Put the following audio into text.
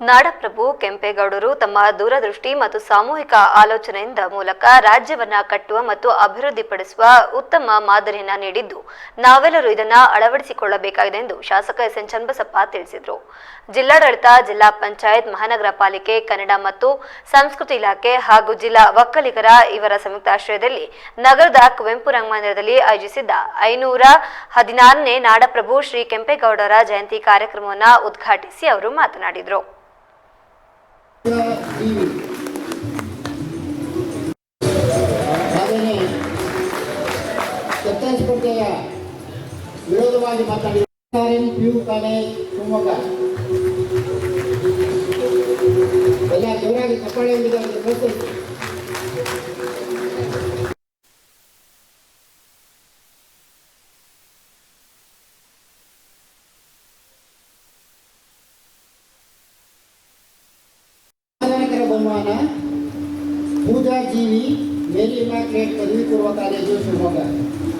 ನಾಡಪ್ರಭು ಕೆಂಪೇಗೌಡರು ತಮ್ಮ ದೂರದೃಷ್ಟಿ ಮತ್ತು ಸಾಮೂಹಿಕ ಆಲೋಚನೆಯಿಂದ ಮೂಲಕ ರಾಜ್ಯವನ್ನ ಕಟ್ಟುವ ಮತ್ತು ಅಭಿವೃದ್ಧಿಪಡಿಸುವ ಉತ್ತಮ ಮಾದರಿಯನ್ನ ನೀಡಿದ್ದು, ನಾವೆಲ್ಲರೂ ಇದನ್ನ ಅಳವಡಿಸಿಕೊಳ್ಳಬೇಕಾಗಿದೆ ಎಂದು ಶಾಸಕ ಎಸ್ ಎನ್ ಚನ್ನಬಸಪ್ಪ ತಿಳಿಸಿದರು. ಜಿಲ್ಲಾಡಳಿತ, ಜಿಲ್ಲಾ ಪಂಚಾಯತ್, ಮಹಾನಗರ ಪಾಲಿಕೆ, ಕನ್ನಡ ಮತ್ತು ಸಂಸ್ಕೃತಿ ಇಲಾಖೆ ಹಾಗೂ ಜಿಲ್ಲಾ ಒಕ್ಕಲಿಗರ ಇವರ ಸಂಯುಕ್ತಾಶ್ರಯದಲ್ಲಿ ನಗರದ ಕುವೆಂಪು ರಂಗಮಂದಿರದಲ್ಲಿ ಆಯೋಜಿಸಿದ್ದ ಐನೂರ ಹದಿನಾರನೇ ನಾಡಪ್ರಭು ಶ್ರೀ ಕೆಂಪೇಗೌಡರ ಜಯಂತಿ ಕಾರ್ಯಕ್ರಮವನ್ನು ಉದ್ಘಾಟಿಸಿ ಅವರು ಮಾತನಾಡಿದರು. ಹಾಗೆಯೇ ಚರ್ಚಾ ಸ್ಪರ್ಧೆಯ ವಿರೋಧವಾಗಿ ಮಾತನಾಡಿದ ಪಿ ಯು ಕಾಲೇಜ್ ಶಿವಮೊಗ್ಗ ಎಲ್ಲ ಜೋರಾಗಿ ಚಪ್ಪಾಳೆಯೊಂದಿಗೆ ಅವರಿಗೆ ಪ್ರೋತ್ಸಾಹಿಸಿ ಸಾರ್ವಜನಿಕರ ಬಹುಮಾನ ಪೂಜಾ ಜೀವಿ ಮೇರಿ ಇಮ್ಯಾಕ್ಲೇಟ್ ಪದವಿ ಪೂರ್ವ ಕಾಲೇಜು ಶಿವಮೊಗ್ಗ ಪೂಜಾ ಜೀವಿ